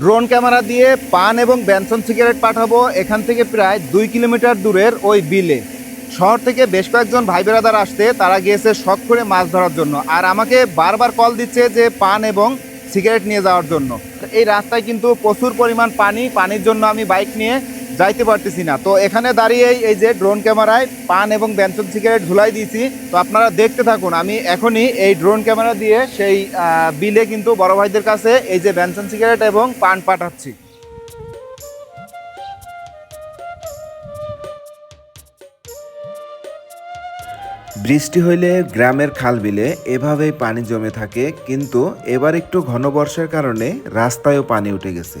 Drone camera দিয়ে পান এবং ব্যানসন সিগারেট পাঠাবো এখান থেকে প্রায় দুই কিলোমিটার দূরের ওই বিলে। শহর থেকে বেশ কয়েকজন ভাই বেড়াদার আসতে তারা গিয়েছে শখ করে মাছ ধরার জন্য আর আমাকে বারবার কল দিচ্ছে যে পান এবং সিগারেট নিয়ে যাওয়ার জন্য। এই রাস্তায় কিন্তু প্রচুর পরিমাণ পানি, পানির জন্য আমি বাইক নিয়ে যাইতে পারতেছি না। তো এখানে দাঁড়িয়েই এই যে ড্রোন ক্যামেরায় পান এবং ব্যানসন সিগারেট ঝুলাই দিয়েছি। তো আপনারা দেখতে থাকুন, আমি এখনই এই ড্রোন ক্যামেরা দিয়ে সেই বিলে কিন্তু বড় ভাইদের কাছে এই যে ব্যানসন সিগারেট এবং পান পাঠাচ্ছি। বৃষ্টি হইলে গ্রামের খাল বিলে এভাবেই পানি জমে থাকে, কিন্তু এবার একটু ঘন বর্ষার কারণে রাস্তায়ও পানি উঠে গেছে।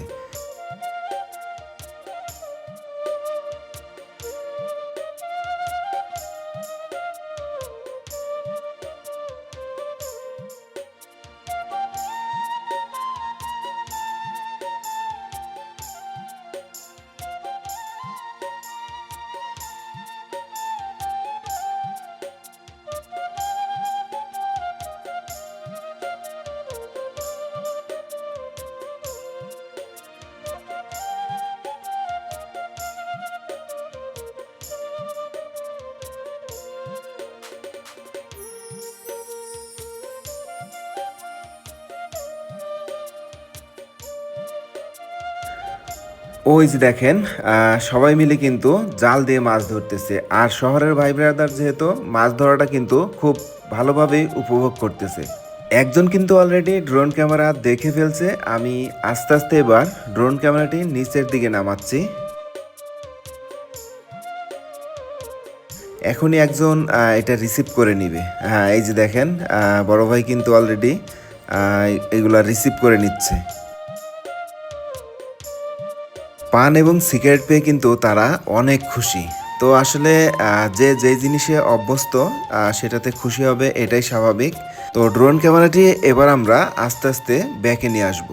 ওই যে দেখেন সবাই মিলে কিন্তু জাল দিয়ে মাছ ধরতেছে। আর শহরের ভাই ব্রাদার যেহেতু, মাছ ধরাটা কিন্তু খুব ভালোভাবে উপভোগ করতেছে। একজন কিন্তু অলরেডি ড্রোন ক্যামেরা দেখে ফেলছে। আমি আস্তে আস্তে এবার ড্রোন ক্যামেরাটি নিচের দিকে নামাচ্ছি। এখনই একজন এটা রিসিভ করে নিবে। হ্যাঁ এই যে দেখেন বড় ভাই কিন্তু অলরেডি এগুলা রিসিভ করে নিচ্ছে। পান এবং সিগারেট পেয়ে কিন্তু তারা অনেক খুশি। তো আসলে যে যে জিনিসে অভ্যস্ত সেটাতে খুশি হবে, এটাই স্বাভাবিক। তো ড্রোন ক্যামেরাটি এবার আমরা আস্তে আস্তে ব্যাকে নিয়ে আসব।